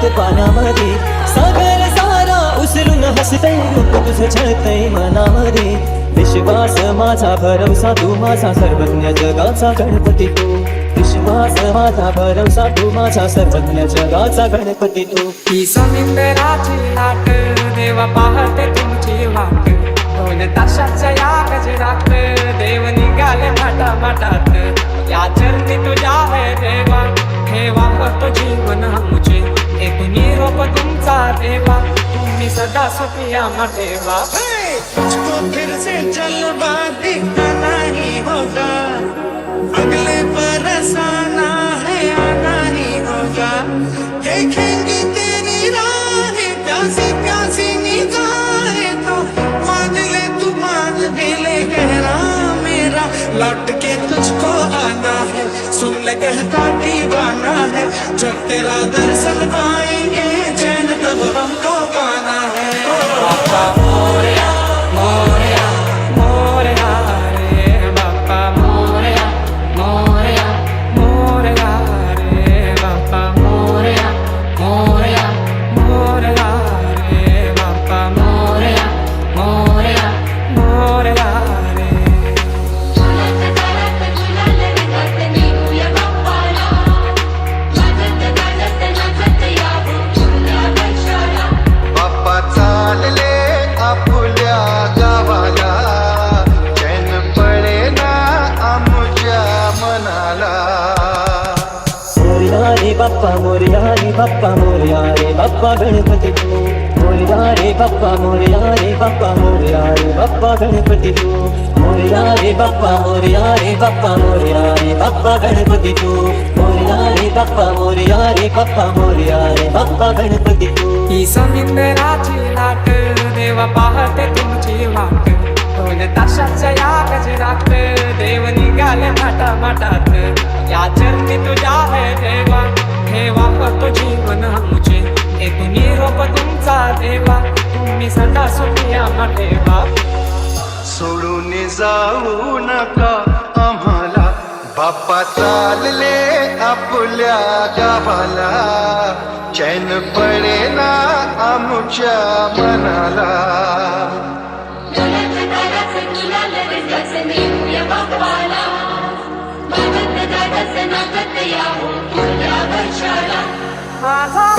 सात पानामध्ये. सागर सारा उसरून हसतय रूप तुझं छळतय मनामध्ये. विश्वास माझा भरवसा तू माझा सर्वज्ञ जगाचा गणपती तू. विश्वास माझा भरवसा तू माझा सर्वज्ञ जगाचा गणपती तू. ही समिंदराची लाट देवा पाहते तुमची वाट. दोन ताशाच्या या गजरात देव निघाले माटा माटात या चरणी तुझ्या है देवा. ठेवा तो जीवन आमचे सदा सुखिया ठेवा तुझको फिर से जलवा दिखाना ही होगा। अगले बरस आना है, आना ही होगा। देखेंगे तेरी राहें, प्यासी प्यासी निगाहें तो। मान ले तू, मान भी ले, गहरा मेरा। लौट के तुझको आना है, सुन ले कहता दीवाना है। जब तेरा दर्शन पाएँगे, चैन तब हमको बाप्पा मोरया रे बाप्पा मोरया रे बाप्पा गणपती तू मोरया रे बाप्पा मोरया रे बाप्पा मोरया रे बाप्पा गणपती तू मोरया रे बाप्पा मोरया रे बाप्पा मोरया रे बाप्पा गणपती तू मोरया रे बाप्पा मोरया रे बाप्पा मोरया रे बाप्पा गणपती तू ही समिंदराची लाट देवा पाहते तुमची वाट दोन ताशाच्या या गजरात देव निघाले माटा माटात या चरणी तुझ्या जीवन आमचे एकूण निरोप तुमचा देवा. तुम्ही सदा सुखी ठेवा. सोडून जाऊ नका आम्हाला. बाप्पा चालले आपल्या गावाला. चैन पडे ना आमच्या मनाला. बाप्पाला Ah.